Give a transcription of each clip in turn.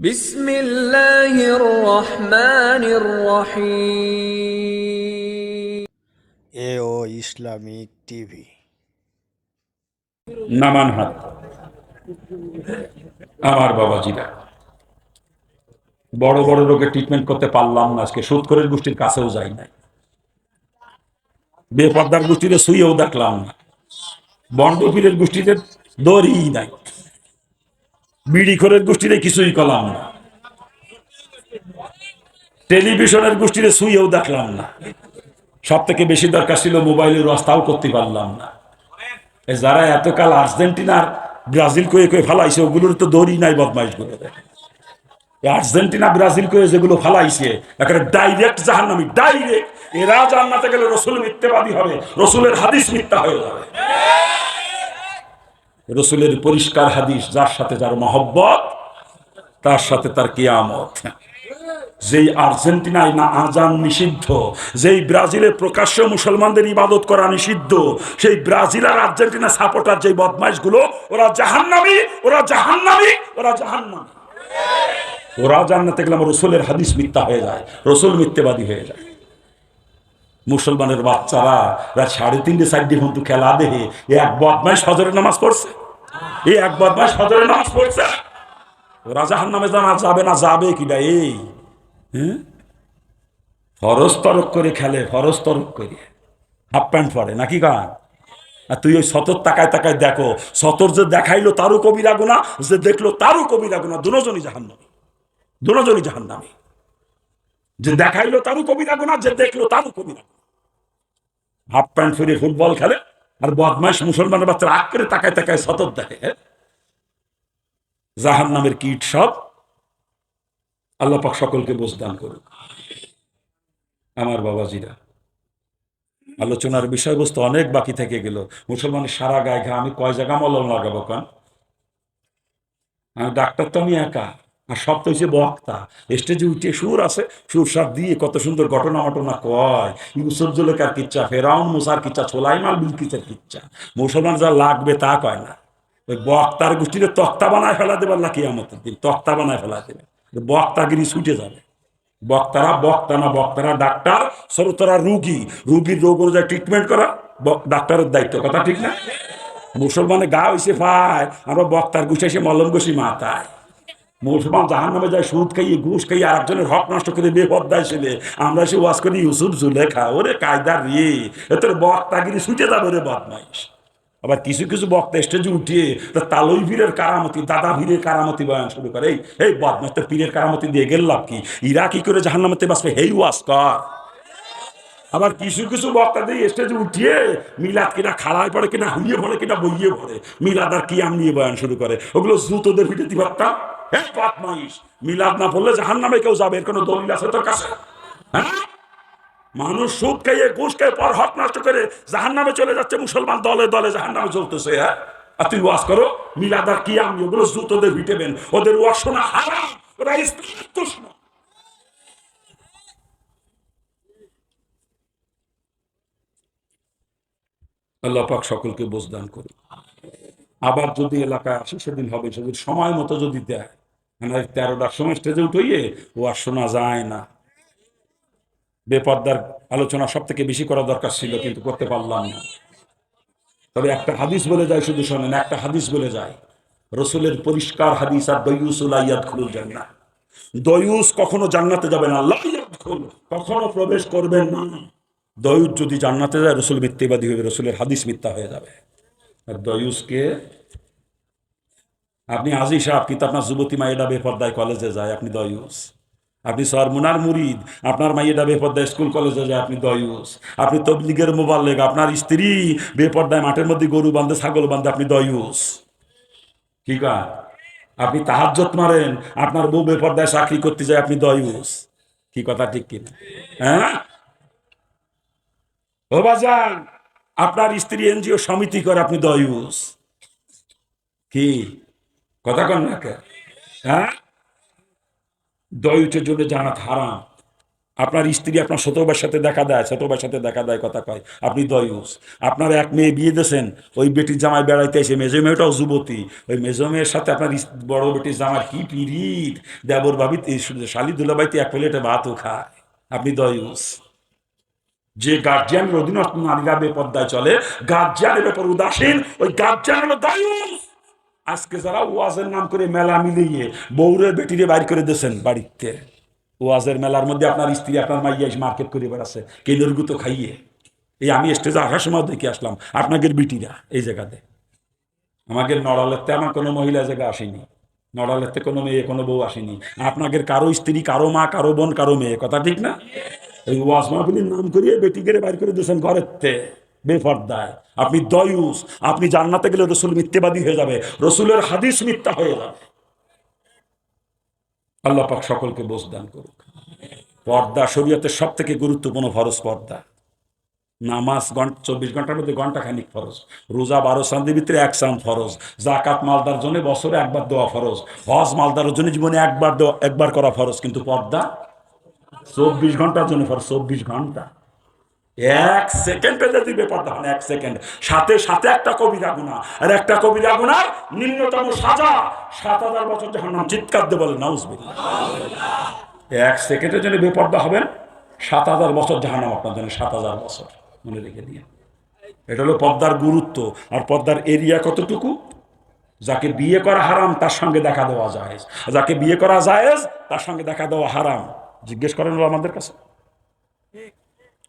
বিসমিল্লাহির রহমানির Islamic TV. নামান হাত। আমার বাবাজিরা বড় বড় রোগে ট্রিটমেন্ট করতে পারলাম না আজকে সুৎকরের গোষ্ঠীর কাছেও যাই নাই। বেপর্দার গোষ্ঠীতে শুয়েও দেখলাম না। বন্ডপীরের গোষ্ঠীতে দড়িই নাই। বিড়িখোরের গোষ্ঠীতে কিছুই করলাম না। টেলিভিশনের গোষ্ঠীতে শুয়েও দেখলাম না। সব থেকে বেশি দরকার ছিল মোবাইলের রাস্তাও করতে পারলাম না। যারা এতকাল আর্জেন্টিনার ব্রাজিল কয়ে কয়ে ফালাইছে, ওগুলোর তো দড়ি নাই বদমাইশগুলো আর্জেন্টিনা, ব্রাজিল করে যেগুলো ফালাইছে, একেবারে ডাইরেক্ট জাহান্নামি ডাইরেক্ট এরা জান্নাতে গেলে রসুল মিথ্যেবাদী হবে, রসুলের হাদিস মিথ্যা হয়ে যাবে। রসুলের পরিষ্কার হাদিস, যার সাথে যার মহব্বত, তার সাথে তার কিয়ামত। যেই আর্জেন্টিনায় না আজান নিষিদ্ধ, যেই ব্রাজিলে প্রকাশ্য মুসলমানদের ইবাদত করা নিষিদ্ধ, সেই ব্রাজিল আর আর্জেন্টিনা সাপোর্টার যেই বদমাইশগুলো, ওরা জাহান্নামি ওরা জাহান্নামি ওরা জাহান্নামি। ওরা জান্নাতে গেলাম রসুলের হাদিস মিথ্যা হয়ে যায়, রসুল মিথ্যেবাদী হয়ে যায়। মুসলমানের বাচ্চারা, রাত সাড়ে তিনটে, চারটে ঘন্টু খেলা দেহে এক বদমাইশ ফজরের নামাজ পড়ছে। এই এক বদমাইশ ফজরের নামাজ পড়ছে। ওরা জাহান নামে জানা যাবে না, যাবে কিনা এই হ্যাঁ? ফরজ তরক করে খেলে, ফরজ তরক করে। হাফ প্যান্ট পরে, নাকি গান আর তুই ওই সতর তাকায় তাকায় দেখো, সতর যে দেখাইলো তারও কবিরা গুণা যে দেখল তারও কবিরা গুণা দুজনই জাহান্নামী। দুজনই জাহান্নামী। যে দেখাইলো তারও কবিরা গুণা যে দেখল তারও কবিরা গুণা হাফ প্যান্ট ফিরে ফুটবল খেলে আর বদমাইশ মুসলমানের বাচ্চারা আগ করে তাকায় তাকায় সতর দেখে। জাহান নামের কীট সব আল্লাহ পাক সকলকে বোঝদান করুক। আমার বাবাজিরা, আলোচনার বিষয়বস্তু অনেক বাকি থেকে গেল। মুসলমানের সারা গায়ে ঘা, আমি কয় জায়গা মলম লাগাবো কান? আমি ডাক্তার তো আমি একা। আর সব তো হচ্ছে বক্তা। স্টেজে উঠে সুর আছে, সুর সার দিয়ে কত সুন্দর ঘটনা ঘটনা কয়। ইউসুফ জুলেকার কিচ্ছা, ফেরাউন মুসার কিচ্ছা ছোলাইমাল বিলকিসের কিচ্ছা। মুসলমান যা লাগবে তা কয় না। ওই বক্তার গোষ্ঠীতে তক্তা বানায় ফেলা দেবে আল্লাহ কিয়ামতের দিন, তক্তা বানায় ফেলা দেবে। বক্তাগিরি ছুটে যাবে। বক্তারা বক্তা না বক্তারা, ডাক্তার শ্রোতরা রুগী। রুগীর রোগ অনুযায়ী ট্রিটমেন্ট করা ডাক্তারের দায়িত্ব, কথা ঠিক না? মুসলমানে গা হইছে পায় আমরা বক্তার গুছে এসে মলম ঘষি মাথায় মুসলমান জাহান নামে যায় সুদ খাইয়ে, ঘুষ খাইয়ে আরেকজনের হক নষ্ট করে বেপদ্দায় ছেলে আমরা সে ওয়াজ করি, ইউসুফ জুলেখা, ওরে কায়দার রে এতরে বক্তাগিরি ছুটে যাবে রে বদমাইশ। আবার কিছু কিছু বক্তা স্টেজে উঠিয়ে, তা তালই ভীরের কারামতি, দাদা ভীরের কারামতি বয়ান শুরু করে। এই এই বদমাইশ তো পীরের কারামতি দিয়ে গেল লাভ কি? ইরা কি করে জাহান নামাতে বাঁচবে? হেই ওয়াজ কর। আবার কিছু কিছু বক্তা দিয়ে স্টেজে উঠিয়ে মিলাদ কিনা খাড়ায় পড়ে কিনা হুইয়ে পড়ে কিনা বইয়ে পড়ে। মিলাদ আর কিয়াম নিয়ে বয়ান শুরু করে? ওগুলো জুতোদের পিঠে দিবারটা হ্যাঁ বদমাইশ। মিলাদ না পড়লে জাহান নামে কেউ যাবে, এর কোনো দলিল আছে তোর কাছে? হ্যাঁ? মানুষ সুদ খাইয়ে ঘুষ খেয়ে, পর হক নষ্ট করে জাহান নামে চলে যাচ্ছে, মুসলমান দলে দলে জাহান নামে চলতেছে হ্যাঁ? আর তুই ওয়াজ করো মিলাদার কি আমি ওগুলো জুতোদের ভিটেবেন ওদের ওয়াজ শোনা হারাম, ওরা ইসলামের আল্লাহ পাক সকলকে বোঝদান করুন আবার যদি এলাকায় আসে, সেদিন হবে, সেদিন সময় মতো যদি দেয় মানে তেরোটার সময় স্টেজে উঠইয়ে ও আর শোনা যায় না। বেপর্দার আলোচনা সব থেকে বেশি করা দরকার ছিল, কিন্তু করতে পারলাম না। তবে একটা হাদিস বলে যায়, শুধু শোনেন, একটা হাদিস বলে যায়, রসুলের পরিষ্কার হাদিস, আর দয়ুসুল আয়াত খুলুল জান্না দয়ুস কখনো জান্নাতে যাবে না, লা খুল কখনো প্রবেশ করবেন না। দয়ুস যদি জান্নাতে যায়, রসুল মিথ্যেবাদী হবে রসুলের হাদিস মিথ্যা হয়ে যাবে। আর দয়ুসকে আপনি আজি সাহেব কিন্তু আপনার যুবতী মায়েরা বেপর্দায় কলেজে যায়, আপনি দয়ুস আপনি সরমুনার মুরিদ, আপনার মাইয়েটা বেপর্দায় স্কুল কলেজে যায়, আপনি দয়ুস আপনি তবলিগের মোবাল্লেগ, আপনার স্ত্রী বেপর্দায় মাঠের মধ্যে গরু বান্ধে ছাগল বান্ধে আপনি দয়ুস কি কয়? আপনি তাহাজ্জত মারেন, আপনার বউ বেপর্দায় চাকরি করতে যায়, আপনি দয়ুস কি কথা ঠিক কিনা? হ্যাঁ? ও বাজান, আপনার স্ত্রী এনজিও সমিতি করে আপনি দয়ুস কি? কথা কন না কে? হ্যাঁ? দয়ুটের জন্য জানাত হারাম। আপনার স্ত্রী আপনার ভাইয়ের সাথে দেখা দেয় ভাইয়ের সাথে দেখা দেয় কথা কয়, আপনি দয়ুস আপনার এক মেয়ে বিয়ে দিয়েছেন, ওই বেটির জামাই বেড়াইতে এসে মেজো মেয়েটাও যুবতী, ওই মেজো মেয়ের সাথে আপনার বড় বেটির জামার কি পিরিত দেবর ভাবি শালি দুলাবাইতে এক প্লেটে ভাতও খায়। আপনি দয়ুস যে গার্জিয়ানের অধীনস্থ নারীরা বেপর্দায় চলে গার্জিয়ানের ব্যাপার উদাসীন, ওই গার্জিয়ান হলো আজকে যারা ওয়াজের নাম করে মেলা মিলিয়ে বউরে বেটিরে বাইর করে দিয়েছেন বাড়িতে, ওয়াজের মেলার মধ্যে আপনার স্ত্রী, আপনার মাইয়া এসে মার্কেট করে বেড়াচ্ছে কেন্দ্রগুতো খাইয়ে। এই আমি স্টেজে আসার সময় দেখে আসলাম আপনাদের বিটিরা এই জায়গাতে। আমাদের নড়ালেতে আমার কোনো মহিলা জায়গা আসেনি, নড়ালেতে কোনো মেয়ে, কোনো বউ আসেনি। আপনাদের কারও স্ত্রী, কারও মা, কারও বোন, কারও মেয়ে, কথা ঠিক না? এই নাম করিয়ে বেটিকে বাইর করে দিয়েছেন বেফর্দায় আপনি দয়ুস, আপনি জান্নাতে গেলে রসুল মিথ্যেবাদী হয়ে যাবে, রসুলের হাদিস মিথ্যা হয়ে যাবে। আল্লাহ পাক সকলকে বোঝ দান করুক। পর্দা শরীয়তের সব থেকে গুরুত্বপূর্ণ ফরজ পর্দা। নামাজ ঘণ্টা চব্বিশ ঘণ্টার মধ্যে ঘণ্টা খানিক ফরজ। রোজা বারো চান্দের ভিতরে এক চাঁদ ফরজ। জাকাত মালদার জন্য বছরে একবার দেওয়া ফরজ। হজ মালদারের জন্য জীবনে একবার দেওয়া, একবার করা ফরজ। কিন্তু পর্দা চব্বিশ ঘণ্টার জন্য ফরজ চব্বিশ ঘণ্টা। এক সেকেন্ডে যদি ব্যাপারটা হয় এক সেকেন্ড। সাথে সাথে একটা কবিরা গুণা আর একটা কবিরা গুণার নিম্নতম সাজা সাত হাজার বছর যখন নাম চিৎকার দিয়ে বলে, নাউজবিল্লাহ। এক সেকেন্ডের জন্য বেপর্দা হবেন সাত হাজার বছর জাহানাম আপনার জন্য, সাত হাজার বছর, মনে রেখে দিয়ে। এটা হলো পদ্মার গুরুত্ব, আর পদ্মার এরিয়া কতটুকু? যাকে বিয়ে করা হারাম, তার সঙ্গে দেখা দেওয়া যায় যাকে বিয়ে করা জায়েজ, তার সঙ্গে দেখা দেওয়া হারাম। জিজ্ঞেস করেন আমাদের কাছে।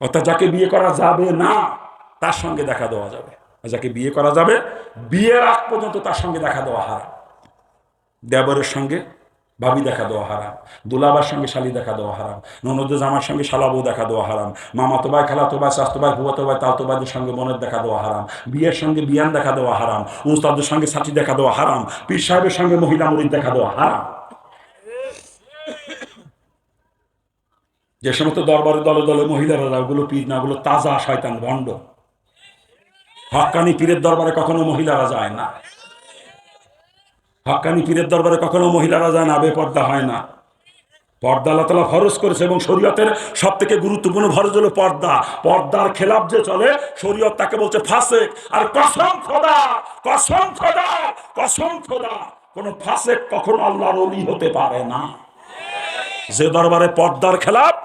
অর্থাৎ যাকে বিয়ে করা যাবে না, তার সঙ্গে দেখা দেওয়া যাবে। যাকে বিয়ে করা যাবে, বিয়ের আগ পর্যন্ত তার সঙ্গে দেখা দেওয়া হারাম। দেবরের সঙ্গে ভাবি দেখা দেওয়া হারাম। দুলাবার সঙ্গে শালি দেখা দেওয়া হারাম। ননদ জামার সঙ্গে শালাবু দেখা দেওয়া হারাম। মামাতো ভাই খালাতো ভাই স্বাস্থ্য ভাই ভুয়াতো ভাই তালতো ভাইদের সঙ্গে বোনের দেখা দেওয়া হারাম। বিয়ের সঙ্গে বিয়ান দেখা দেওয়া হারাম। উস্তাদের সঙ্গে সাথী দেখা দেওয়া হারাম। পীর সাহেবের সঙ্গে মহিলা মুরিদ দেখা দেওয়া হারাম। যে সমস্ত দরবারে দলে দলে মহিলারা যায়, ওগুলো পীর না ওগুলো তাজা শয়তান ভণ্ড। হক্কানি পীরের দরবারে কখনো মহিলারা যায় না। হক্কানি পীরের দরবারে কখনো মহিলারা যায় না বেপর্দা হয় না। পর্দা আল্লাহ তালা ফরজ করেছে এবং শরীয়তের সব থেকে গুরুত্বপূর্ণ ফরজ হলো পর্দা। পর্দার খেলাপ যে চলে শরীয়ত তাকে বলছে ফাসেক আর কসম খোদা কসম খোদা কসম খোদা কোন ফাসেক কখনো আল্লাহর অলি হতে পারে না। যে দরবারে পর্দার খেলাপ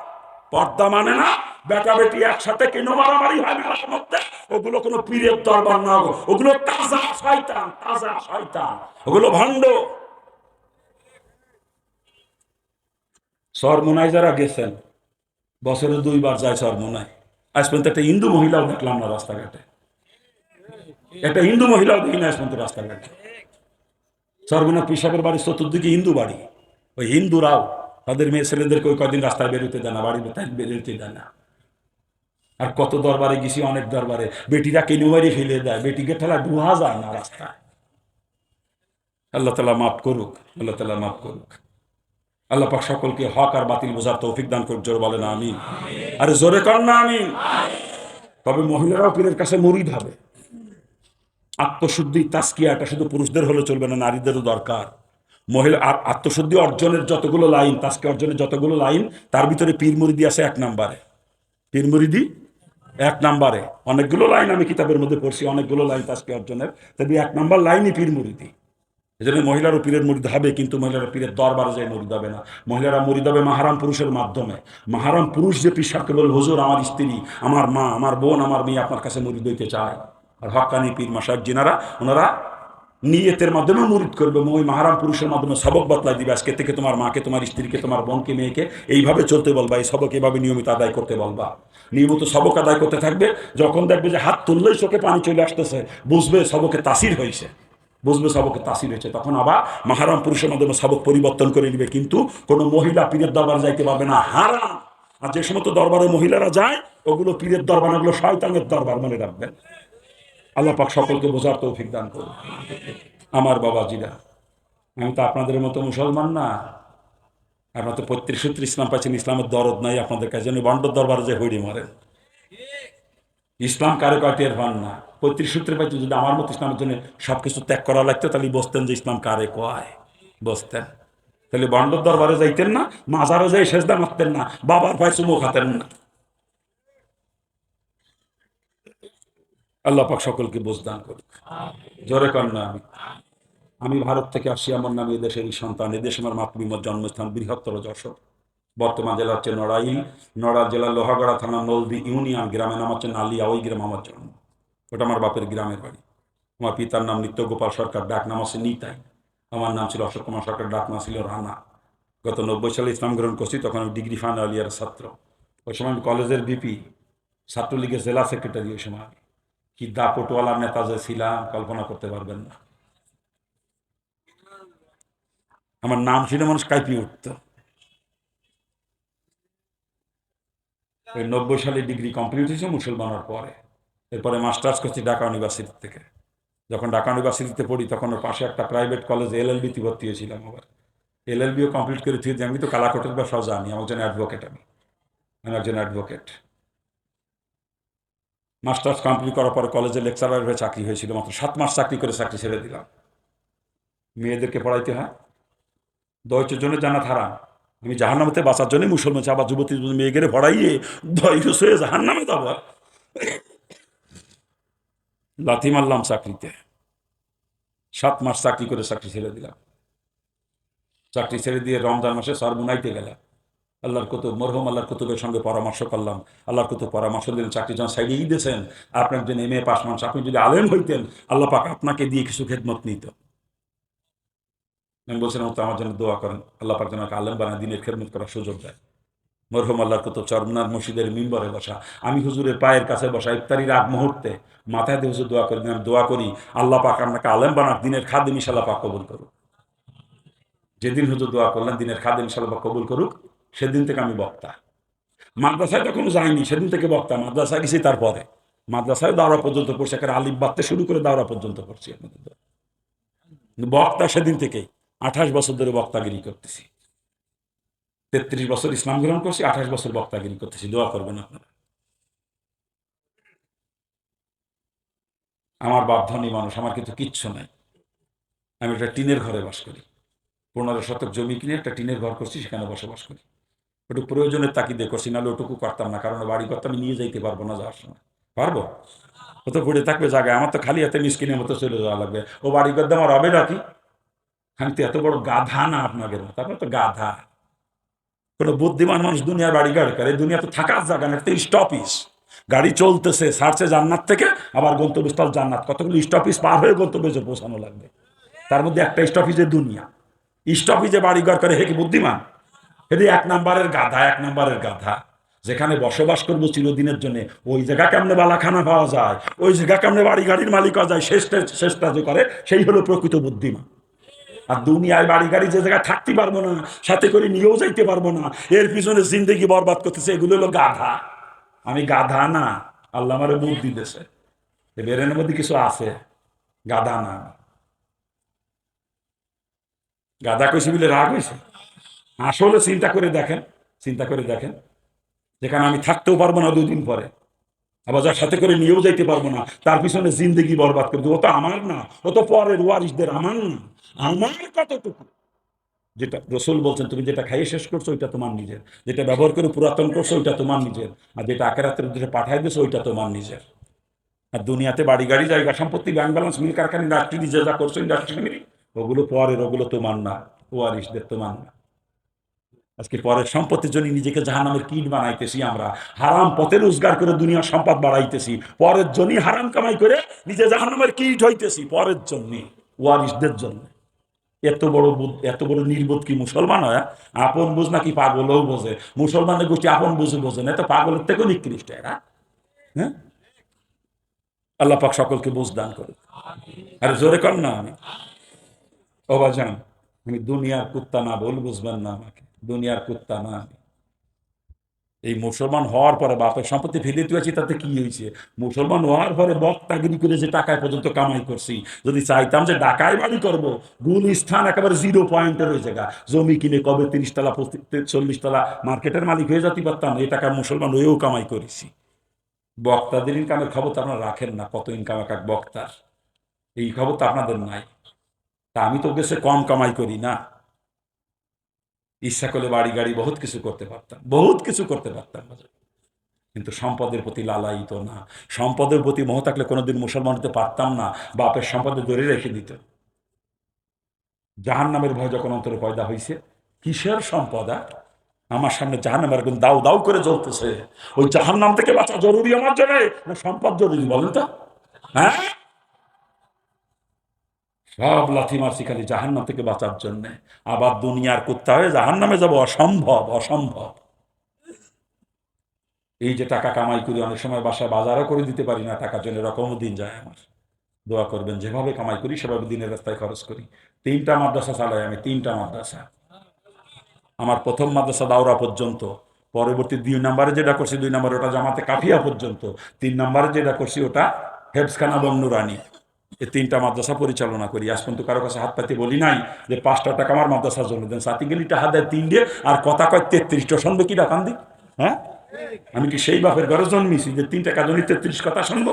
পর্দা মানে না, বেটা বেটি একসাথে কেন মারামারি হয় মেলার মধ্যে? ওগুলো কোনো পীরের দরবার না। ওগুলো তাজা শয়তান তাজা শয়তান। ওগুলো ভণ্ড। সরমোনায় যারা গেছেন, বছরে দুইবার যায় সরমোনায়। আজ পর্যন্ত একটা হিন্দু মহিলাও দেখলাম না রাস্তাঘাটে। একটা হিন্দু মহিলাও দেখি না আজ পর্যন্ত রাস্তাঘাটে। সরমোনা পিসাবের বাড়ির চতুর্দিকে হিন্দু বাড়ি। ওই হিন্দুরাও তাদের মেয়ে ছেলেদেরকে ওই কদিন রাস্তায় বেরোতে দেয় না তাই বেরোতে দেয় না। আর কত দরবারে গেছি, অনেক দরবারে। বেটিরা কেনু ফেলে দেয়, বেটিকে ঠেলা ডুহা যায় না রাস্তায়। আল্লাহ তালা মাফ করুক, আল্লাহ তালা মাফ করুক। আল্লাহ পাক সকলকে হক আর বাতিল বোঝার তৌফিক দান করুক, জোর বলে না আমি আরে জোরে কর না আমি তবে মহিলারাও পীরের কাছে মরিদ হবে। আত্মশুদ্ধি তাস্কিয়া এটা শুধু পুরুষদের হলে চলবে না, নারীদেরও দরকার। মহিলা আর আত্মশুদ্ধি অর্জনের যতগুলো লাইন তাস্কি অর্জনের যতগুলো লাইন, তার ভিতরে পীর মুরিদি আছে এক নাম্বারে। পীর মুরিদি এক নাম্বারে। অনেকগুলো লাইন আমি কিতাবের মধ্যে পড়ছি, অনেকগুলো লাইন তাস্কি অর্জনের। তবে এক নাম্বার লাইনই পীর মুরিদি। এই জন্য মহিলারও পীরের মুরিদ হবে, কিন্তু মহিলারা পীরের দরবারে যায় মুরিদ হবে না। মহিলারা মুরিদ হবে মাহারাম পুরুষের মাধ্যমে। মাহারাম পুরুষ যে পীর সাহেবকে বলবে হুজুর, আমার স্ত্রী, আমার মা, আমার বোন, আমার মেয়ে আপনার কাছে মুরিদ হইতে চায়। আর হকানি পীর মাসাক জিনারা ওনারা নিয়তের মাধ্যমে মুরিদ করবে, ওই মাহারাম পুরুষের মাধ্যমে সবক বতলাই দিবে, আজকে থেকে তোমার মাকে, তোমার স্ত্রীকে, তোমার বোনকে, মেয়েকে, এইভাবে চলতে বলবা, এই সবক এভাবে নিয়মিত আদায় করতে বলবা। নিয়মিত সবক আদায় করতে থাকবে, যখন দেখবে যে হাত তুললেই চোখে পানি চলে আসতেছে, বুঝবে সবকে তাসির হয়েছে। বুঝবে সবকে তাসির হয়েছে। তখন আবার মাহারাম পুরুষের মাধ্যমে সবক পরিবর্তন করে নিবে, কিন্তু কোনো মহিলা পীরের দরবার যাইতে পারবে না, হারাম। আর যে সমস্ত দরবারে মহিলারা যায়, ওগুলো পীরের দরবার ওগুলো শয়তানের দরবার মনে রাখবেন আল্লাহ পাক সকলকে বোঝার তৌফিক দান করুন। আমার বাবাজিরা, আমি তো আপনাদের মতো মুসলমান না। আপনার তো পঁয়ত্রিশ সূত্রে ইসলাম পাচ্ছেন ইসলামের দরদ নাই আপনাদের কাছে। বন্ডর দরবারে যে হইড়ি মারেন। ইসলাম কারও কয় টের পান না। পঁয়ত্রিশ সূত্রে পাইতে যদি আমার মতো ইসলামের জন্য সব কিছু ত্যাগ করা লাগতো, তাহলে বসতেন যে ইসলাম কারে কয়? বসতেন। তাহলে বন্ডর দরবারে যাইতেন না মাজারও যাই সেজদা মারতেন না, বাবার পায়ে চুমো খাতেন না। আল্লাহ পাক সকলকে বুঝদান করুক। জোরে কর না আমি। আমি ভারত থেকে আসি, আমার নামে এদেশেরই সন্তান এদেশ আমার মাতৃমর জন্মস্থান, বৃহত্তর যশোর। বর্তমান জেলা হচ্ছে নড়াইল। নড়াইল জেলা লোহাগড়া থানা নলদি ইউনিয়ন, গ্রামের নাম হচ্ছে নালিয়া, ওই গ্রাম আমার জন্ম। ওটা আমার বাপের গ্রামের বাড়ি। আমার পিতার নাম নিত্য গোপাল সরকার, ডাক নাম আছে নিতাই। আমার নাম ছিল অশোক কুমার সরকার, ডাক নাম ছিল রানা। গত নব্বই সালে ইসলাম গ্রহণ করছি, তখন আমি ডিগ্রি ফাইনাল ইয়ারের ছাত্র। ওই সময় আমি কলেজের বিপি ছাত্রলীগের জেলা সেক্রেটারি ওই সময়। কি দাপটওয়ালা নেতা যে ছিলাম, কল্পনা করতে পারবেন না। আমার নাম শুনে মানুষ কাঁপিয়ে উঠত। ওই নব্বই সালে ডিগ্রি কমপ্লিট হয়েছে মুসলমানের পরে। এরপরে মাস্টার্স করছি ঢাকা ইউনিভার্সিটি থেকে। যখন ঢাকা ইউনিভার্সিটিতে পড়ি, তখন ওর পাশে একটা প্রাইভেট কলেজ বিতে ভর্তি হয়েছিলাম আবার। এল এল বিও কমপ্লিট করে থুয়ে আমি তো কালাকোটের ব্যবসা জানি, আমি একজন অ্যাডভোকেট আমি। আমি একজন অ্যাডভোকেট। মাস্টার্স কমপ্লিট করার পরে কলেজে লেকচারার হয়ে চাকরি হয়েছিল, মাত্র সাত মাস চাকরি করে চাকরি ছেড়ে দিলাম। মেয়েদেরকে পড়াইতে হয়। দয়চের জন্য জানা হারাম। আমি জাহান্নামেতে বাঁচার জন্য মুসলমান আবার যুবতী মেয়েকে পড়াইয়ে দয়স হয়ে জাহান্নামে যাব। লাথি মারলাম চাকরিতে। সাত মাস চাকরি করে চাকরি ছেড়ে দিলাম। চাকরি ছেড়ে দিয়ে রমজান মাসে সর্বনাইতে গেলাম। আল্লাহর কুতুব মরহুম আল্লাহর কুতুবের সঙ্গে পরামর্শ করলাম। আল্লাহর কুতুব পরামর্শ দিলেন চাকরি যখন সাইডেই দিয়েছেন আপনি একজন এম এ পাস মানুষ আপনি যদি আলেম হইতেন আল্লাহ পাক আপনাকে দিয়ে কিছু খেদমত নিত। আমি বলছিলাম তো আমার জন্য দোয়া করেন আল্লাহ পাক যেন আলেম বানায় দিনের খেদমত করার সুযোগ দেয়। মরহম আল্লাহর কুতুব চরমনার মসজিদের মিম্বরে বসা আমি হুজুরের পায়ের কাছে বসা ইফতারির আগ মুহূর্তে মাথায় দিয়ে হুজুর দোয়া করি আমি দোয়া করি আল্লাহ পাক আপনাকে আলেম বানাক দিনের খাদ্য ইনশাল্লাহ পাক কবুল করুক। যেদিন হুজুর দোয়া করলেন দিনের খাদ্য ইনশাল্লাহ পাক কবুল করুক সেদিন থেকে আমি বক্তা। মাদ্রাসায় তখন যাইনি, সেদিন থেকে বক্তা। মাদ্রাসায় গেছি তারপরে। মাদ্রাসায় দাওরা পর্যন্ত পড়ছি, একেবারে আলিফ বাড়তে শুরু করে দাওরা পর্যন্ত পড়ছি বক্তা সেদিন থেকেই আঠাশ বছর ধরে বক্তাগিরি করতেছি। তেত্রিশ বছর ইসলাম গ্রহণ করছি, আঠাশ বছর বক্তাগিরি করতেছি। দোয়া করবেন আপনারা। আমার বাপ ধনী মানুষ, আমার কিন্তু কিচ্ছু নাই। আমি একটা টিনের ঘরে বাস করি। পনেরো শতক জমি কিনে একটা টিনের ঘর করছি, সেখানে বসবাস করি। ওটু প্রয়োজনের তাকিদে করছি, নাহলে ওটুকু করতাম না, কারণ বাড়ি করতে আমি নিয়ে যাইতে পারব না যাওয়ার সময়। পারব? ও তো পড়ে থাকবে জায়গায় আমার তো খালি হাতে মিসকিনের মতো চলে যাওয়া লাগবে। ও বাড়ি করতে আমার হবে নাকি আমি তো এত বড় গাধা না আপনাদের মতো, তারপর তো গাধা। কোনো বুদ্ধিমান মানুষ দুনিয়ার বাড়ি গাড়ি করে, দুনিয়া তো থাকার জায়গা না, একটা স্টপিস গাড়ি চলতেছে সারছে জান্নাত থেকে, আবার গন্তব্যস্থল জান্নাত। কতগুলো স্টপিস পার হয়ে গন্তব্যে পৌঁছানো লাগবে। তার মধ্যে একটা স্টপিসের দুনিয়া। স্টপিসে বাড়ি ঘর করে, হে কি বুদ্ধিমান? এটি এক নাম্বারের গাধা, এক নাম্বারের গাধা। যেখানে বসবাস করব চিরদিনের জন্য, ওই জায়গা কেমনে বালাখানা পাওয়া যায়? ওই জায়গা কেমনে বাড়ি গাড়ির মালিক হওয়া যায়? শেষটা শেষটা যে করে, সেই হলো প্রকৃত বুদ্ধিমান। আর দুনিয়ায় বাড়ি গাড়ি যে জায়গায় থাকতে পারব না, সাথে করে নিয়েও যাইতে পারব না, এর পিছনে জিন্দগি বরবাদ করতেছে, এগুলো হলো গাধা। আমি গাধা না, আল্লাহ আমার বুদ্ধি দিতেছে বেরেনের মধ্যে কিছু আছে, গাধা না। গাধা কইছি বলে রাগ হয়েছে আসলে চিন্তা করে দেখেন, চিন্তা করে দেখেন, যেখানে আমি থাকতেও পারব না দুদিন পরে, আবার যার সাথে করে নিয়েও যাইতে পারব না, তার পিছনে জিন্দগি বরবাদ করে দেবো। ও তো আমার না, ও তো পরের ওয়ারিসদের আমার না, আমার কতটুকু যেটা রসুল বলছেন, তুমি যেটা খাইয়ে শেষ করছ, ওইটা তোমার নিজের, যেটা ব্যবহার করে পুরাতন করছ, ওইটা তোমার নিজের, আর যেটা আকেরাতের উদ্দেশ্যে পাঠাই দিয়েছ, ওইটা তোমার নিজের আর দুনিয়াতে বাড়ি, গাড়ি, জায়গা, সম্পত্তি ব্যাংক ব্যালেন্স মিল, কারখানা ইন্ডাস্ট্রি নিজে যা করছ ইন্ডাস্ট্রি মিলি ওগুলো পরের, ওগুলো তোমার না ওয়ারিসদের তোমার না আজকে পরের সম্পত্তির জন্য নিজেকে জাহান্নামের কিট বানাইতেছি আমরা। হারাম পথে রোজগার করে দুনিয়ার সম্পদ বাড়াইতেছি। পরের জন্যই হারাম কামাই করে নিজে জাহান্নামের কিট হইতেছি পরের জন্য ওয়ারিসদের জন্য। এত বড় এত বড় নির্বোধ কি মুসলমান হয় আপন বুঝ নাকি পাগলও বোঝে। মুসলমানের গোষ্ঠী আপন বুঝে বোঝে না এত পাগলের থেকেও নিকৃষ্ট এরা হ্যাঁ? আল্লাহ পাক সকলকে বুঝ দান করে আরে জোরে কর না আমি। ওবা যান আমি দুনিয়ার কুত্তা না বল, বুঝবেন না আমাকে। দুনিয়ার কুত্তা না। এই মুসলমান হওয়ার পরে বাপের সম্পত্তি ফেলে তুলেছি তাতে কি হয়েছে? মুসলমান হওয়ার পরে বক্তাগিরি করে যে টাকায় পর্যন্ত কামাই করছি, যদি চাইতাম যে ডাকায় বাড়ি করব গুল স্থান একেবারে জিরো পয়েন্টের ওই জায়গা। জমি কিনে কবে তিরিশ তলা চল্লিশ তলা মার্কেটের মালিক হয়ে যেতে পারতাম, এই টাকা মুসলমান হয়েও কামাই করেছি। বক্তাদের ইনকামের খবর তো আপনারা রাখেন না, কত ইনকাম এক বক্তার। এই খবর তো আপনাদের নাই। তা আমি তো গেছে কম কামাই করি না। ইচ্ছা করলে বাড়ি গাড়ি বহুত কিছু করতে পারতাম, বহুত কিছু করতে পারতাম কিন্তু সম্পদের প্রতি লালায়িত না, সম্পদের প্রতি মোহ থাকলে কোনোদিন মুসলমান হতে পারতাম না, বাপের সম্পদে ধরে রেখে দিত। জাহান নামের ভয় যখন অন্তরে পয়দা হয়েছে কিসের সম্পদ? আমার সামনে জাহান নামের এখন দাউ দাউ করে জ্বলতেছে। ওই জাহান নাম থেকে বাঁচা জরুরি আমার জন্য সম্পদ জরুরি বলেন তো? হ্যাঁ? সব লাথি মারছি খালি জাহান নাম থেকে বাঁচার জন্যে। আবার দুনিয়ার কুত্তা হয়ে জাহান নামে যাব। অসম্ভব অসম্ভব। এই যে টাকা কামাই করি, অনেক সময় বাসায় বাজারও করে দিতে পারি না টাকার জন্য এরকমও দিন যায় আমার। দোয়া করবেন, যেভাবে কামাই করি, সেভাবে দিনের রাস্তায় খরচ করি। তিনটা মাদ্রাসা চালাই আমি, তিনটা মাদ্রাসা। আমার প্রথম মাদ্রাসা দাওরা পর্যন্ত, পরবর্তী দুই নম্বরে যেটা করছি, দুই নম্বরে ওটা জামাতে কাফিয়া পর্যন্ত, তিন নম্বরে যেটা করছি, ওটা হেফসখানা এবং এই তিনটা মাদ্রাসা পরিচালনা করি। আজ পর্যন্ত কারও কাছে হাত পাতি বলি নাই যে পাঁচটা টাকা আমার মাদ্রাসার জন্য দেন। সাথে গেলি দেয় তিন দিয়ে আর কথা কয় তেত্রিশটা শুনবে কি ডাকান দি হ্যাঁ? আমি কি সেই বাপের ঘরে জন্মিছি যে তিন টাকা জন্য তেত্রিশ কথা শুনব?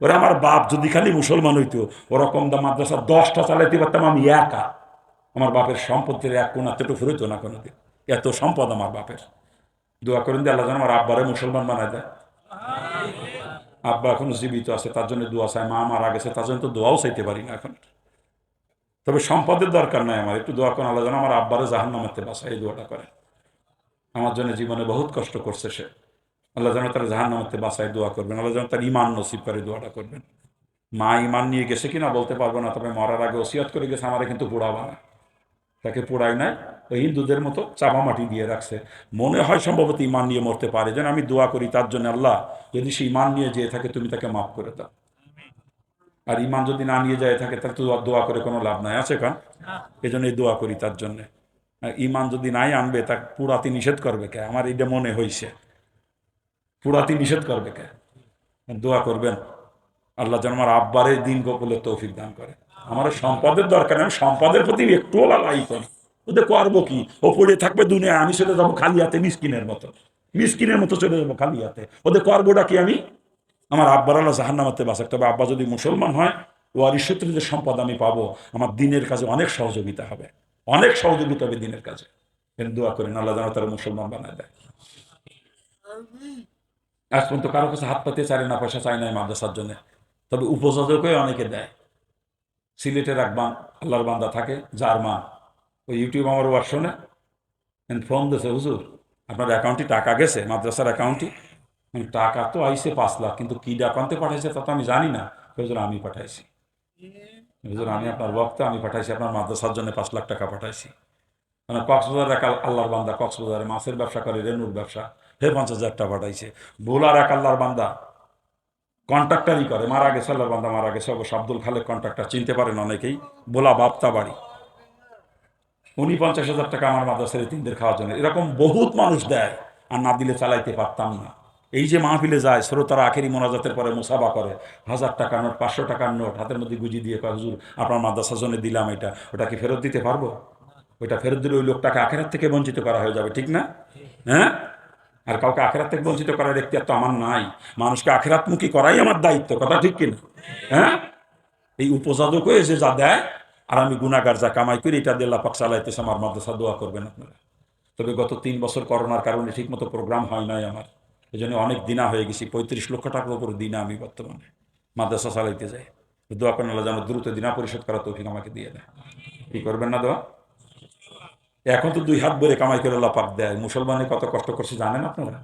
ওরা আমার বাপ যদি খালি মুসলমান হইতো, ওরকম দা মাদ্রাসা দশটা চালাইতে পারতাম আমি একা। আমার বাপের সম্পত্তির এক কোন এতটুকু ফুরইতো না কোনোদিন। এত সম্পদ আমার বাপের। দোয়া করেন দিয়ে আল্লাহ আমার আব্বারে মুসলমান বানায় দেয়। আব্বা এখনও জীবিত আছে, তার জন্য দোয়া চাই মা মারা গেছে, তার জন্য তো দোয়াও চাইতে পারি না এখন। তবে সম্পদের দরকার নাই আমার, একটু দোয়া করেন, আল্লাহ যেন আমার আব্বারে জাহান নামাতে বাসায় এই দোয়াটা করে আমার জন্য জীবনে বহুত কষ্ট করছে সে। আল্লাহ যেন তার জাহান নামাতে বাসায় দোয়া করবেন, আল্লাহ যেন তার ইমান নসিব করে দোয়াটা করবেন। মা ইমান নিয়ে গেছে কিনা বলতে পারব না, তবে মরার আগে ওসিয়াত করে গেছে, আমারে কিন্তু পোড়াবা না তাকে পোড়াই নাই ওই হিন্দুদের মতো চাপা মাটি দিয়ে রাখছে। মনে হয় সম্ভবত ইমান নিয়ে মরতে পারে। যেন আমি দোয়া করি তার জন্য আল্লাহ, যদি সে ইমান নিয়ে যেয়ে থাকে, তুমি তাকে মাফ করে দাও। আর ইমান যদি না নিয়ে যায় থাকে, তাহলে তো দোয়া করে কোনো লাভ নাই। আছে কান? এই জন্য দোয়া করি তার জন্যে। ইমান যদি নাই আনবে, তা পুরাতি নিষেধ করবে কে? আমার এটা মনে হয়েছে পুরাতি নিষেধ করবে কে? দোয়া করবেন। আল্লাহ যেন আমার আব্বারের দিন গোপলের তৌফিক দান করে আমার সম্পদের দরকার, আমি সম্পদের প্রতি একটুও লালাই করি ওদের করব কি? ও পড়ে থাকবে দুনিয়ায়, আমি চলে যাব খালি হাতে, মিসকিনের মতো। মিসকিনের মতো চলে যাব খালি হাতে। ওদের করবোটা কি আমি? আমার আব্বার আল্লাহ জাহান্নামাতে বাঁচাক তবে আব্বা যদি মুসলমান হয়, ও আরিসত্রের যে সম্পদ আমি পাবো, আমার দিনের কাজে অনেক সহযোগিতা হবে। অনেক সহযোগিতা হবে দিনের কাজে। এর দোয়া করেন, আল্লাহ যেন তারা মুসলমান বানায় দেয়। আজ পর্যন্ত কারও কাছে হাত পাতে চারে না, পয়সা চায় নাই মাদ্রাসার জন্য। তবে উপযোজকে অনেকে দেয়। সিলেটের এক আল্লাহর বান্দা থাকে, যার মা ওই ইউটিউব আমার ওয়ার শোনে ফোন দিয়েছে হুজুর, আপনার অ্যাকাউন্টে টাকা গেছে, মাদ্রাসার অ্যাকাউন্টে টাকা তো আইসে পাঁচ লাখ, কিন্তু কি ডাকান্তে পাঠাইছে তা তো আমি জানি না। হুজুর, আমি পাঠাইছি। হুজুর, আমি আপনার বক্তা, আমি পাঠাইছি, আপনার মাদ্রাসার জন্য পাঁচ লাখ টাকা পাঠাইছি। মানে কক্সবাজার এক আল- আল্লাহর বান্দা, কক্সবাজারে মাছের ব্যবসা করে, রেনুর ব্যবসা, হে পঞ্চাশ হাজার টাকা পাঠাইছে। ভোলার এক আল্লাহর বান্দা কন্ট্রাক্টারই করে, মারা গেছে, আল্লাহর বান্দা মারা গেছে। অবশ্য আব্দুল খালেক কন্ট্রাক্টর চিনতে পারেন অনেকেই। বোলা বাপ্তা বাড়ি। উনি পঞ্চাশ হাজার টাকা আমার মাদ্রাসার তিনদের খাওয়ার জন্য। এরকম বহুত মানুষ দেয়, আর না দিলে চালাইতে পারতাম না। এই যে মাহফিলে যায়, শ্রোতারা আখেরি মোনাজাতের পরে মুসাফা করে, হাজার টাকা নোট, পাঁচশো টাকার নোট, হাতের মধ্যে গুজি দিয়ে কয়, হুজুর, আপনার মাদ্রাসার জন্য দিলাম এটা, ওটা কি ফেরত দিতে পারব? ওইটা ফেরত দিলে ওই লোকটাকে আখেরাত থেকে বঞ্চিত করা হয়ে যাবে, ঠিক না? হ্যাঁ? আর কাউকে আখেরাত থেকে বঞ্চিত করার এখতিয়ার তো আমার নাই। মানুষকে আখেরাতমুখী করাই আমার দায়িত্ব, কথা ঠিক কিনা? হ্যাঁ? এই উপজাদক হয়ে যে যা দেয়, আর আমি গুণাগার যা কামাই করি, এটা দিয়ে লাপাক চালাইতেছে আমার মাদ্রাসা, দোয়া করবেন আপনারা। তবে গত তিন বছর করোনার কারণে ঠিকমতো প্রোগ্রাম হয় নাই আমার। এই জন্য অনেক দিনা হয়ে গেছি, পঁয়ত্রিশ লক্ষ টাকার উপরে দিনা আমি বর্তমানে মাদ্রাসা চালাইতে যাই। দোয়া করেন যেন দ্রুত দিনা পরিশোধ করা তৌফিক আমাকে দিয়ে দেয়। কি করবেন না দোয়া? এখন তো দুই হাত ভরে কামাই করে লাপাক দেয়। মুসলমানে কত কষ্ট করছে জানেন আপনারা?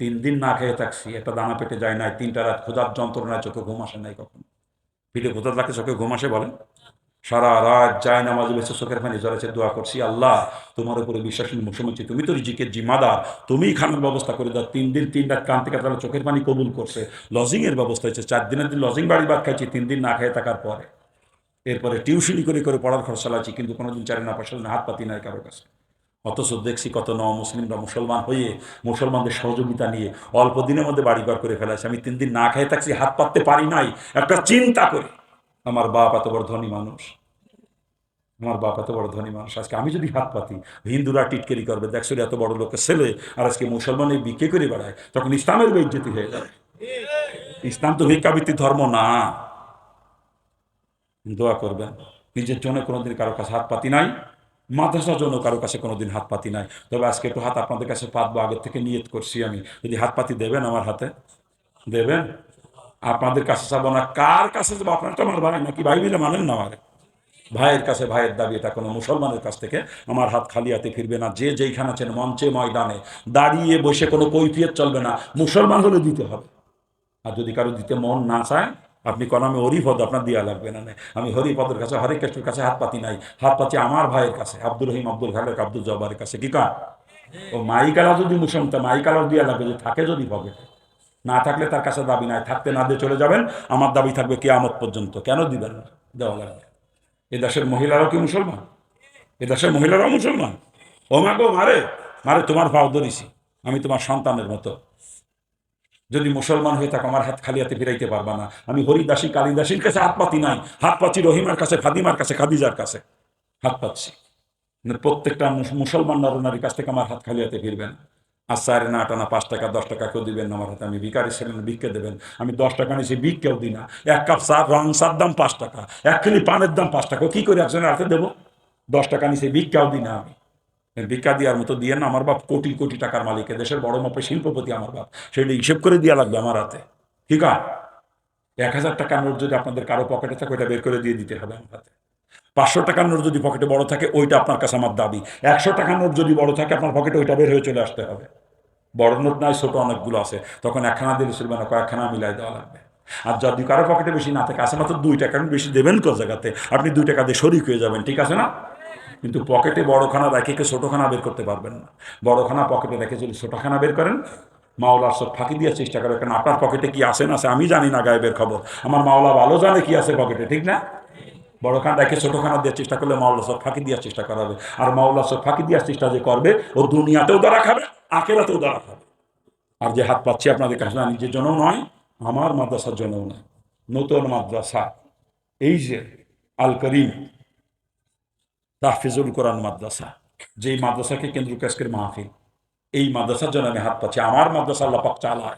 তিন দিন না খেয়ে থাকছি, একটা দানা পেটে যায় নাই, তিনটা রাত ক্ষুধার যন্ত্রণায় চোখে ঘুম আসে নাই কখন। পিঠে ক্ষুধার লাগে চোখে ঘুম আসে বলেন। সারা রাত যায় নামাজ বেসে চোখের পানি জড়াচ্ছে দোয়া করছি, আল্লাহ, তোমার উপরে বিশ্বাসী মুসলমানছি তুমি তো রিজিকের জিম্মাদার, তুমিই খানার ব্যবস্থা করে দাও। তিন দিন তিন রাত কান থেকে তারা চোখের পানি কবুল করছে লজিংয়ের ব্যবস্থা হয়েছে। চার দিনের দিন লজিং বাড়ি ভাত খাইছি, তিন দিন না খেয়ে থাকার পরে। এরপরে টিউশনি করে করে পড়ার খরচ চালাচ্ছি কিন্তু কোনোদিন চারি না পয়সা না, হাত পাতি নাই কারোর কাছে। অথচ দেখছি কত ন মুসলিমরা মুসলমান হয়ে মুসলমানদের সহযোগিতা নিয়ে অল্প দিনের মধ্যে বাড়িঘর করে ফেলাছে। আমি তিন দিন না খেয়ে থাকছি, হাত পাততে পারি নাই। একটা চিন্তা করে, আমার বাপ এত বড় ধনী মানুষ। আমার বাপ এত বড় ধনী মানুষ। আজকে আমি যদি হাত পাতি, হিন্দুরা টিটকেরি করবে, দেখছ এত বড় লোকের ছেলে, আর আজকে মুসলমানের বিক্রি করে বেড়ায়, তখন ইসলামের বেজ্জতি হয়ে যাবে। ইসলাম তো ভিক্ষাবৃত্তি ধর্ম না। দোয়া করবেন। নিজের জন্য কোনোদিন কারও কাছে হাত পাতি নাই, মাদ্রাসার জন্য কারও কাছে কোনোদিন হাত পাতি নাই। তবে আজকে একটু হাত আপনাদের কাছে পাতবো, আগের থেকে নিয়ত করছি আমি। যদি হাত পাতি দেবেন আমার হাতে? দেবেন? আপনাদের কাছে চাবো না, কার কাছে যাব আপনার তো আমার ভাই, নাকি ভাই মিলে মানেন না আমার? ভাইয়ের কাছে, ভাইয়ের দাবি এটা, কোনো মুসলমানের কাছ থেকে আমার হাত খালি হাতে ফিরবে না। যে যেইখানে আছেন মঞ্চে, ময়দানে, দাঁড়িয়ে বসে কোনো কৈফিয়ত চলবে না। মুসলমান হলে দিতে হবে। আর যদি কারও দিতে মন না চায় আপনি কোন, আমি হরিপদ আপনার দিয়া লাগবে না আমি হরিপদের কাছে, হরে কৃষ্ণের কাছে হাত পাতি নাই। হাত পাতি আমার ভাইয়ের কাছে আব্দুল রহিম, আব্দুল খালেক আব্দুল জব্বারের কাছে। কি কার ও মাইকালা যদি মুসলমান, তা মাইকালার দিয়া লাগবে যে থাকে যদি হবে না থাকলে তার কাছে দাবি নাই। থাকতে না দিয়ে চলে যাবেন, আমার দাবি থাকবে কেয়ামত পর্যন্ত। কেন দিবেন না? দেওয়া লাগবে এ দেশের মহিলারাও কি মুসলমান? এ দেশের মহিলারাও মুসলমান? ও মা গো, মারে মারে, তোমার ভাও ধরিছি। আমি তোমার সন্তানের মতো। যদি মুসলমান হয়ে থাকো, আমার হাত খালি হাতে ফিরাইতে পারবা না। আমি হরিদাসী, কালিদাসীর কাছে হাত পাতি নাই। হাত পাচ্ছি রহিমার কাছে, ফাদিমার কাছে, খাদিজার কাছে। হাত পাচ্ছি। প্রত্যেকটা মুস- মুসলমান নরনারীর কাছ থেকে আমার হাত খালি হাতে ফিরবেন আর চারে না আটানা পাঁচ টাকা, দশ টাকা কেউ দিবেন আমার হাতে। আমি ভিকারি ছিলেন ভিক্ষে দেবেন। আমি দশ টাকা নিয়েছি ভিক কেউ দিই না এক কাপ চা, রং চার দাম পাঁচ টাকা। এক কিলি পানের দাম পাঁচ টাকা। কি করে একজনের হাতে দেবো? দশ টাকা নিয়েছি কেউ দিই না আমি। ভিক্ষা দেওয়ার মতো দিয়ে না আমার বাপ কোটি কোটি টাকার মালিক। দেশের বড় মাপের শিল্পপতি আমার বাপ। সেটা হিসেব করে দেওয়া লাগবে আমার হাতে। ঠিক আছে? এক হাজার টাকার নোট যদি আপনাদের কারও পকেটে থাকে, ওইটা বের করে দিয়ে দিতে হবে আমার হাতে। পাঁচশো টাকার নোট যদি পকেটে বড় থাকে, ওইটা আপনার কাছে আমার দাবি। একশো টাকার নোট যদি বড় থাকে, আপনার পকেটে ওইটা বের হয়ে চলে আসতে হবে। বড় নোট নয় ছোট অনেকগুলো আছে। তখন একখানা দিলে চলবে না, কয়েকখানা মিলাই দেওয়া লাগবে। আর যদি কারও পকেটে বেশি না থাকে আসে মাত্র দুই টাকা বেশি দেবেন কোন জায়গাতে? আপনি দুই টাকা দিয়ে শরিক হয়ে যাবেন, ঠিক আছে না? কিন্তু পকেটে বড়খানা রেখে কে ছোটোখানা বের করতে পারবেন না। বড়খানা পকেটে রেখে যদি ছোটোখানা বের করেন, মাওলার সব ফাঁকি দেওয়ার চেষ্টা করে কারণ আপনার পকেটে কি আছে না আছে আমি জানি না গায়েবের খবর। আমার মাওলা ভালো জানে কি আছে পকেটে, ঠিক না? বড়খানা রেখে ছোটোখানা দেওয়ার চেষ্টা করলে মাওলা সব ফাঁকি দেওয়ার চেষ্টা করাবে। আর মাওলা সব ফাঁকি দেওয়ার চেষ্টা যে করবে, ও দুনিয়াতেও দ্বারা খাবে, আখেরাতেও দ্বারা খাবে। আর যে হাত পাচ্ছি আপনাদের কাছে নিজের জন্য নয়, আমার মাদ্রাসার জন্যও নয়। নতুন মাদ্রাসা। এই যে আল করিম তাহফিজুল কোরআন মাদ্রাসা, যেই মাদ্রাসাকে কেন্দ্র কাজকের মাহফিল, এই মাদ্রাসার জন্য আমি হাত পাচ্ছি। আমার মাদ্রাসা আল্লাপাক চালায়,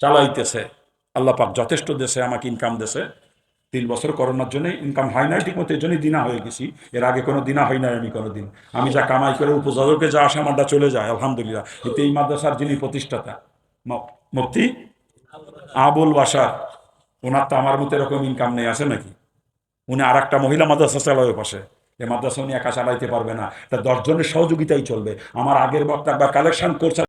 চালাইতেছে আল্লাপাক যথেষ্ট দেশে আমাকে ইনকাম দেশে। তিন বছর করোনার জন্য ইনকাম হয় নাই ঠিক মতো এই জন্যই দিনা হয়ে গেছি। এর আগে কোনো দিনা হয় নাই আমি কোনো দিন আমি যা কামাই করে উপজাতকে যা আসে আমারটা চলে যায়, আলহামদুলিল্লাহ। এতে এই মাদ্রাসার যিনি প্রতিষ্ঠাতা ম- মুফতি আবুল বাসার ওনার তো আমার মতো এরকম ইনকাম নেই, আছে নাকি? উনি আর একটা মহিলা মাদ্রাসা চালাবে পাশে এই মাদ্রাসা উনি একা চালাইতে পারবে না। তা দশজনের সহযোগিতাই চলবে। আমার আগের বক্তা বা কালেকশন করছে